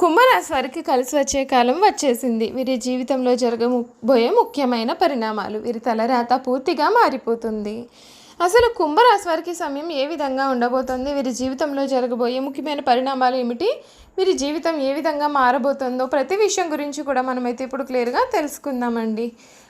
కుంభరాశి వారికి కలిసి వచ్చే కాలం వచ్చేసింది. వీరి జీవితంలో జరగబోయే ముఖ్యమైన పరిణామాలు. వీరి తలరాత పూర్తిగా మారిపోతుంది. అసలు కుంభరాశి వారికి సమయం ఏ విధంగా ఉండబోతోంది? వీరి జీవితంలో జరగబోయే ముఖ్యమైన పరిణామాలు ఏమిటి? వీరి జీవితం ఏ విధంగా మారబోతుందో ప్రతి విషయం గురించి కూడా మనమైతే ఇప్పుడు క్లియర్గా తెలుసుకుందామండి.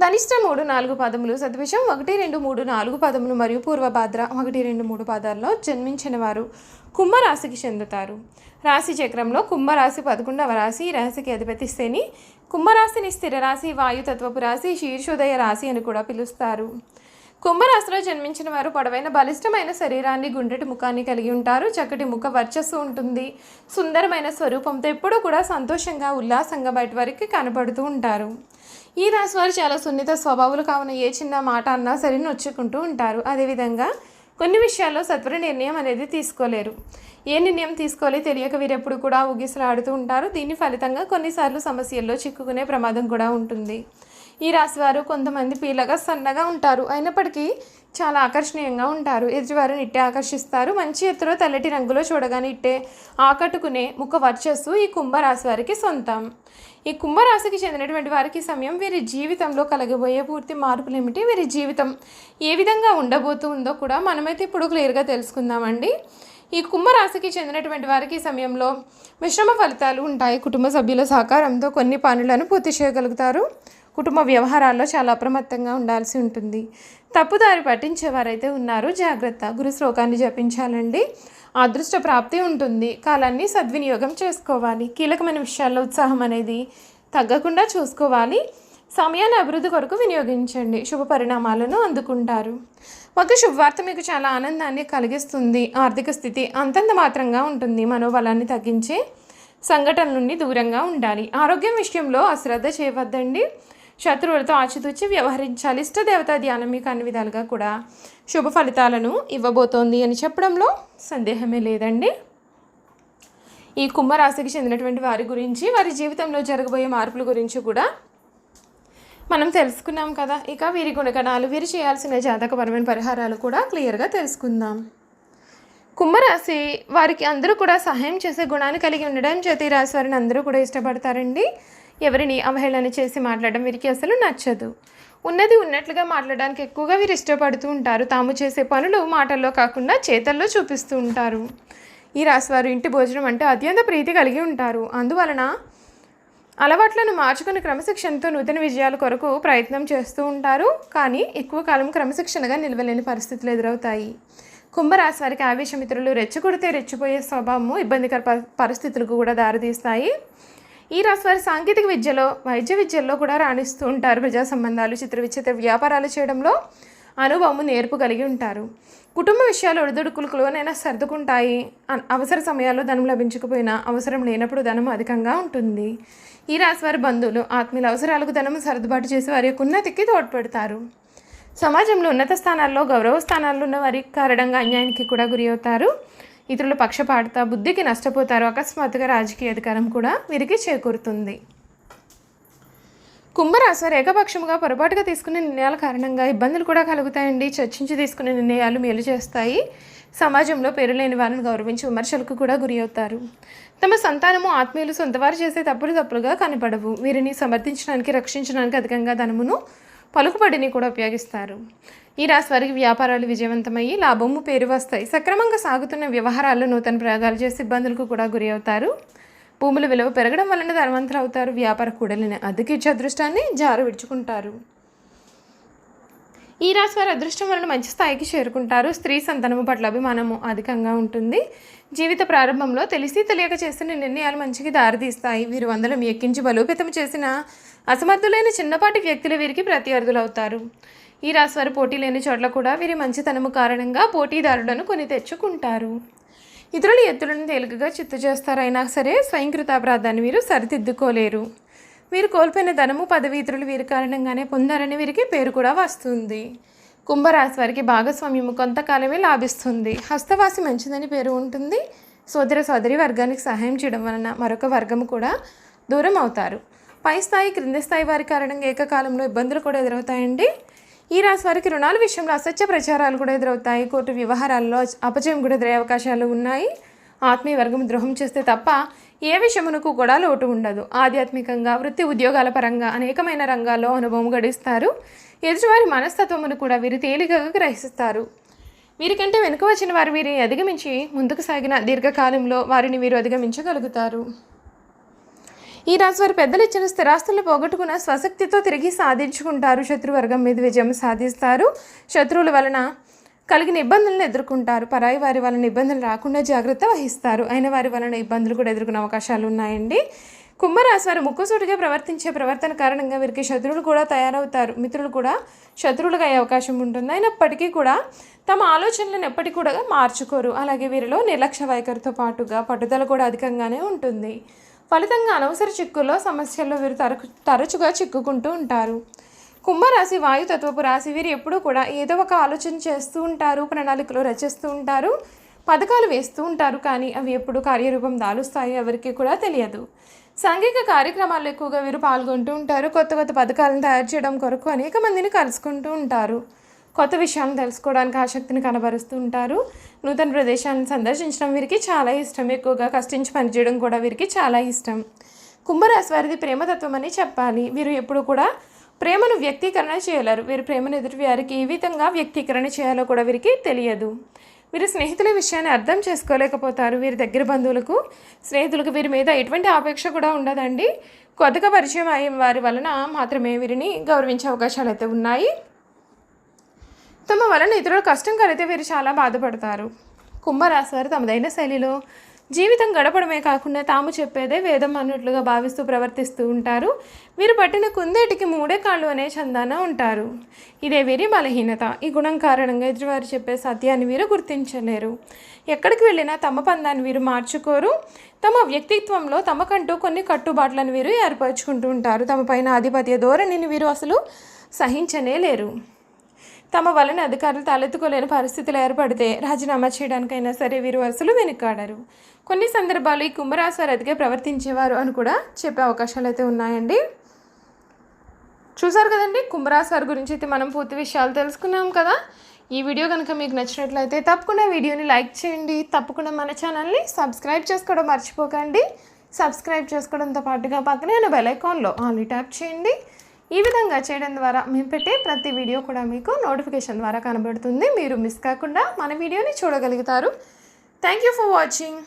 ధనిష్ట మూడు నాలుగు పదములు సద్విషం ఒకటి రెండు మూడు నాలుగు పదములు మరియు పూర్వభాద్ర ఒకటి రెండు మూడు పదాల్లో జన్మించిన వారు కుంభరాశికి చెందుతారు. రాశి చక్రంలో కుంభరాశి పదకొండవ రాశి ఈ రాశికి అధిపతి శని. కుంభరాశిని స్థిర రాశి వాయుతత్వపు రాశి శీర్షోదయ రాశి అని కూడా పిలుస్తారు. కుంభరాశిలో జన్మించిన వారు పొడవైన బలిష్టమైన శరీరాన్ని గుండ్రటి ముఖాన్ని కలిగి ఉంటారు. చక్కటి ముఖ వర్చస్సు ఉంటుంది. సుందరమైన స్వరూపంతో ఎప్పుడూ కూడా సంతోషంగా ఉల్లాసంగా బయట వారికి కనపడుతూ ఉంటారు. ఈ రాశి వారు చాలా సున్నిత స్వభావాలు కావున ఏ చిన్న మాట అన్నా సరే నొచ్చుకుంటూ ఉంటారు. అదేవిధంగా కొన్ని విషయాల్లో సత్వర నిర్ణయం అనేది తీసుకోలేరు. ఏ నిర్ణయం తీసుకోవాలి తెలియక వీరెప్పుడు కూడా ఊగిసలాడుతూ ఉంటారు. దీని ఫలితంగా కొన్నిసార్లు సమస్యల్లో చిక్కుకునే ప్రమాదం కూడా ఉంటుంది. ఈ రాశివారు కొంతమంది పీలగా సన్నగా ఉంటారు. అయినప్పటికీ చాలా ఆకర్షణీయంగా ఉంటారు. ఎదుటివారు ఇట్టే ఆకర్షిస్తారు. మంచి ఎత్తులో తెల్లటి రంగులో చూడగానే ఇట్టే ఆకట్టుకునే ముఖ వర్చస్సు ఈ కుంభరాశి వారికి సొంతం. ఈ కుంభరాశికి చెందినటువంటి వారికి సమయం వీరి జీవితంలో కలగబోయే పూర్తి మార్పులు ఏమిటి? వీరి జీవితం ఏ విధంగా ఉండబోతూ ఉందో కూడా మనమైతే ఇప్పుడు క్లియర్గా తెలుసుకుందామండి. ఈ కుంభరాశికి చెందినటువంటి వారికి ఈ సమయంలో మిశ్రమ ఫలితాలు ఉంటాయి. కుటుంబ సభ్యుల సహకారంతో కొన్ని పనులను పూర్తి చేయగలుగుతారు. కుటుంబ వ్యవహారాల్లో చాలా అప్రమత్తంగా ఉండాల్సి ఉంటుంది. తప్పుదారి పట్టించేవారైతే ఉన్నారు. జాగ్రత్త. గురు శ్లోకాన్ని జపించాలండి. అదృష్ట ప్రాప్తి ఉంటుంది. కాలాన్ని సద్వినియోగం చేసుకోవాలి. కీలకమైన విషయాల్లో ఉత్సాహం అనేది తగ్గకుండా చూసుకోవాలి. సమయాన్ని అభివృద్ధి కొరకు వినియోగించండి. శుభ పరిణామాలను అందుకుంటారు. ఒక శుభవార్త మీకు చాలా ఆనందాన్ని కలిగిస్తుంది. ఆర్థిక స్థితి అంతంత మాత్రంగా ఉంటుంది. మనోబలాన్ని తగ్గించే సంఘటన నుండి దూరంగా ఉండాలి. ఆరోగ్యం విషయంలో అశ్రద్ధ చేయవద్దండి. శత్రువులతో ఆచితూచి వ్యవహరించాలి. ఇష్టదేవతా ధ్యానం మీకు అన్ని విధాలుగా కూడా శుభ ఫలితాలను ఇవ్వబోతోంది అని చెప్పడంలో సందేహమే లేదండి. ఈ కుంభరాశికి చెందినటువంటి వారి గురించి వారి జీవితంలో జరగబోయే మార్పుల గురించి కూడా మనం తెలుసుకున్నాం కదా. ఇక వీరి గుణగణాలు వీరు చేయాల్సిన జాతకపరమైన పరిహారాలు కూడా క్లియర్గా తెలుసుకుందాం. కుంభరాశి వారికి అందరూ కూడా సహాయం చేసే గుణాన్ని కలిగి ఉండడం చేతి రాశి వారిని అందరూ కూడా ఇష్టపడతారండి. ఎవరిని అవహేళన చేసి మాట్లాడడం వీరికి అసలు నచ్చదు. ఉన్నది ఉన్నట్లుగా మాట్లాడడానికి ఎక్కువగా వీరు ఇష్టపడుతూ ఉంటారు. తాము చేసే పనులు మాటల్లో కాకుండా చేతల్లో చూపిస్తూ ఉంటారు. ఈ రాశివారు ఇంటి భోజనం అంటే అత్యంత ప్రీతి కలిగి ఉంటారు. అందువలన అలవాట్లను మార్చుకుని క్రమశిక్షణతో నూతన విజయాల కొరకు ప్రయత్నం చేస్తూ ఉంటారు. కానీ ఎక్కువ కాలం క్రమశిక్షణగా నిలవలేని పరిస్థితులు ఎదురవుతాయి. కుంభరాశి వారికి ఆవేశమిత్రులు రెచ్చగొడితే రెచ్చిపోయే స్వభావము ఇబ్బందికర పరిస్థితులకు కూడా దారితీస్తాయి. ఈ రాశి వారి సాంకేతిక విద్యలో వైద్య విద్యల్లో కూడా రాణిస్తూ ఉంటారు. ప్రజా సంబంధాలు చిత్ర విచిత్ర వ్యాపారాలు చేయడంలో అనుభవము నేర్పు కలిగి ఉంటారు. కుటుంబ విషయాలు ఒడిదుడుకులలోనైనా సర్దుకుంటాయి. అన్- అవసర సమయాల్లో ధనం లభించకపోయినా అవసరం లేనప్పుడు ధనం అధికంగా ఉంటుంది. ఈ రాశి వారి బంధువులు ఆత్మీయుల అవసరాలకు ధనం సర్దుబాటు చేసి వారి యొక్క ఉన్నతికి తోడ్పడతారు. సమాజంలో ఉన్నత స్థానాల్లో గౌరవ స్థానాల్లో ఉన్న వారి కారణంగా అన్యాయానికి కూడా గురి అవుతారు. ఇతరుల పక్షపాత బుద్ధికి నష్టపోతారు అకస్మాత్తుగా రాజకీయ అధికారం కూడా వీరికి చేకూరుతుంది. కుంభరాశి వారు ఏకపక్షముగా పొరపాటుగా తీసుకునే నిర్ణయాల కారణంగా ఇబ్బందులు కూడా కలుగుతాయండి. చర్చించి తీసుకునే నిర్ణయాలు మేలు చేస్తాయి. సమాజంలో పేరు లేని వారిని గౌరవించి విమర్శలకు కూడా గురి అవుతారు. తమ సంతానము ఆత్మీయులు సొంతవారు చేసే తప్పులు తప్పులుగా కనపడవు. వీరిని సమర్థించడానికి రక్షించడానికి అధికంగా ధనమును పలుకుబడిని కూడా ఉపయోగిస్తారు. ఈ రాశి వారికి వ్యాపారాలు విజయవంతమయ్యి లాభము పేరు వస్తాయి. సక్రమంగా సాగుతున్న వ్యవహారాల్లో నూతన ప్రయోగాలు చేసి ఇబ్బందులకు కూడా గురి అవుతారు. భూముల విలువ పెరగడం వలన ధనవంతులు అవుతారు. వ్యాపార కూడలిని అద్దెకి అదృష్టాన్ని జారు విడుచుకుంటారు. ఈ రాశి వారి అదృష్టం వలన మంచి స్థాయికి చేరుకుంటారు. స్త్రీ సంతానము పట్ల అభిమానము అధికంగా ఉంటుంది. జీవిత ప్రారంభంలో తెలిసి తెలియక చేసిన నిర్ణయాలు మంచికి దారితీస్తాయి. వీరు వందలం ఎక్కించి బలోపేతం చేసిన అసమర్థులైన చిన్నపాటి వ్యక్తులు వీరికి ప్రత్యర్థులు అవుతారు. ఈ రాశివారు పోటీ లేని చోట్ల కూడా వీరి మంచితనము కారణంగా పోటీదారులను కొని తెచ్చుకుంటారు. ఇతరుల ఎత్తులను తేలికగా చిత్తు చేస్తారైనా సరే స్వయంకృతాపరాధాన్ని వీరు సరిదిద్దుకోలేరు. వీరు కోల్పోయిన ధనము పదవి ఇతరులు వీరి కారణంగానే పొందారని వీరికి పేరు కూడా వస్తుంది. కుంభరాశి వారికి భాగస్వామ్యము కొంతకాలమే లాభిస్తుంది. హస్తవాసి మంచిదని పేరు ఉంటుంది. సోదర సోదరి వర్గానికి సహాయం చేయడం వలన మరొక వర్గము కూడా దూరం అవుతారు. పై స్థాయి క్రింది స్థాయి వారి కారణంగా ఏకకాలంలో ఇబ్బందులు కూడా ఎదురవుతాయండి. ఈ రాశి వారికి రుణాల విషయంలో అసత్య ప్రచారాలు కూడా ఎదురవుతాయి. కోర్టు వ్యవహారాల్లో అపజయం కూడా ఎదురయ్యే అవకాశాలు ఉన్నాయి. ఆత్మీయ వర్గం ద్రోహం చేస్తే తప్ప ఏ విషయమునకు కూడా లోటు ఉండదు. ఆధ్యాత్మికంగా వృత్తి ఉద్యోగాల పరంగా అనేకమైన రంగాల్లో అనుభవం గడిస్తారు. ఎదుటివారి మనస్తత్వమును కూడా వీరు తేలికగా గ్రహిస్తారు. వీరికంటే వెనుక వచ్చిన వారు వీరిని అధిగమించి ముందుకు సాగిన దీర్ఘకాలంలో వారిని వీరు అధిగమించగలుగుతారు. ఈ రాశి వారి పెద్దలు ఇచ్చిన స్థిరాస్తులు పోగొట్టుకున్న స్వశక్తితో తిరిగి సాధించుకుంటారు. శత్రువర్గం మీద విజయం సాధిస్తారు. శత్రువుల వలన కలిగిన ఇబ్బందులను ఎదుర్కొంటారు. పరాయి వారి వలన ఇబ్బందులు రాకుండా జాగ్రత్త వహిస్తారు. అయిన వారి వలన ఇబ్బందులు కూడా ఎదుర్కొనే అవకాశాలు ఉన్నాయండి. కుంభరాశి వారు ముక్కుసూటిగా ప్రవర్తించే ప్రవర్తన కారణంగా వీరికి శత్రువులు కూడా తయారవుతారు. మిత్రులు కూడా శత్రువులుగా అయ్యే అవకాశం ఉంటుంది. అయినప్పటికీ కూడా తమ ఆలోచనలను ఎప్పటికీ కూడా మార్చుకోరు. అలాగే వీరిలో నిర్లక్ష్య వైఖరితో పాటుగా పట్టుదల కూడా అధికంగానే ఉంటుంది. ఫలితంగా అనవసర చిక్కుల్లో సమస్యల్లో వీరు తరచు తరచుగా చిక్కుకుంటూ ఉంటారు. కుంభరాశి వాయుతత్వపు రాశి వీరు ఎప్పుడూ కూడా ఏదో ఒక ఆలోచన చేస్తూ ఉంటారు ప్రణాళికలు రచిస్తూ ఉంటారు పథకాలు వేస్తూ ఉంటారు కానీ అవి ఎప్పుడు కార్యరూపం దాలుస్తాయి ఎవరికి కూడా తెలియదు. సాంఘిక కార్యక్రమాల్లో ఎక్కువగా వీరు పాల్గొంటూ ఉంటారు కొత్త కొత్త పథకాలను తయారు చేయడం కొరకు అనేక మందిని కలుసుకుంటూ ఉంటారు. కొత్త విషయాలను తెలుసుకోవడానికి ఆసక్తిని కనబరుస్తూ ఉంటారు. నూతన ప్రదేశాలను సందర్శించడం వీరికి చాలా ఇష్టం. ఎక్కువగా కష్టించి పనిచేయడం కూడా వీరికి చాలా ఇష్టం. కుంభరాశి వారిది ప్రేమతత్వం అని చెప్పాలి. వీరు ఎప్పుడు కూడా ప్రేమను వ్యక్తీకరణ చేయలేరు. వీరు ప్రేమను ఎదుటి వారికి ఏ విధంగా వ్యక్తీకరణ చేయాలో కూడా వీరికి తెలియదు. వీరు స్నేహితుల విషయాన్ని అర్థం చేసుకోలేకపోతారు. వీరి దగ్గర బంధువులకు స్నేహితులకు వీరి మీద ఎటువంటి ఆపేక్ష కూడా ఉండదండి. కొత్తగా పరిచయం అయ్యే వారి వలన మాత్రమే వీరిని గౌరవించే అవకాశాలు అయితే ఉన్నాయి. తమ వలన ఇతరుల కష్టం కలిగితే వీరు చాలా బాధపడతారు. కుంభరాశి వారు తమదైన శైలిలో జీవితం గడపడమే కాకుండా తాము చెప్పేదే వేదం అన్నట్లుగా భావిస్తూ ప్రవర్తిస్తూ ఉంటారు. వీరు పట్టిన కుందేటికి మూడే కాళ్ళు అనే చందాన ఉంటారు. ఇదే వీరి బలహీనత. ఈ గుణం కారణంగా ఎదురువారు చెప్పే సత్యాన్ని వీరు గుర్తించలేరు. ఎక్కడికి వెళ్ళినా తమ పందాన్ని వీరు మార్చుకోరు. తమ వ్యక్తిత్వంలో తమకంటూ కొన్ని కట్టుబాట్లను వీరు ఏర్పరచుకుంటూ ఉంటారు. తమ పైన ఆధిపత్య ధోరణిని వీరు అసలు సహించనే లేరు. తమ వలన అధికారులు తలెత్తుకోలేని పరిస్థితులు ఏర్పడితే రాజీనామా చేయడానికైనా సరే వీరు వరుసలు వెనుకాడారు. కొన్ని సందర్భాలు ఈ కుంభరాశి వారు అతిగా ప్రవర్తించేవారు అని కూడా చెప్పే అవకాశాలు అయితే ఉన్నాయండి. చూసారు కదండి కుంభరాశి వారి గురించి అయితే మనం పూర్తి విషయాలు తెలుసుకున్నాం కదా. ఈ వీడియో కనుక మీకు నచ్చినట్లయితే తప్పకుండా వీడియోని లైక్ చేయండి. తప్పకుండా మన ఛానల్ని సబ్స్క్రైబ్ చేసుకోవడం మర్చిపోకండి. సబ్స్క్రైబ్ చేసుకోవడంతో పాటుగా పక్కనే నేను బెల్ ఐకాన్లో ఆన్లీ ట్యాప్ చేయండి. ఈ విధంగా చేయడం ద్వారా మేము పెట్టే ప్రతి వీడియో కూడా మీకు నోటిఫికేషన్ ద్వారా కనబడుతుంది. మీరు మిస్ కాకుండా మన వీడియోని చూడగలుగుతారు. Thank you for watching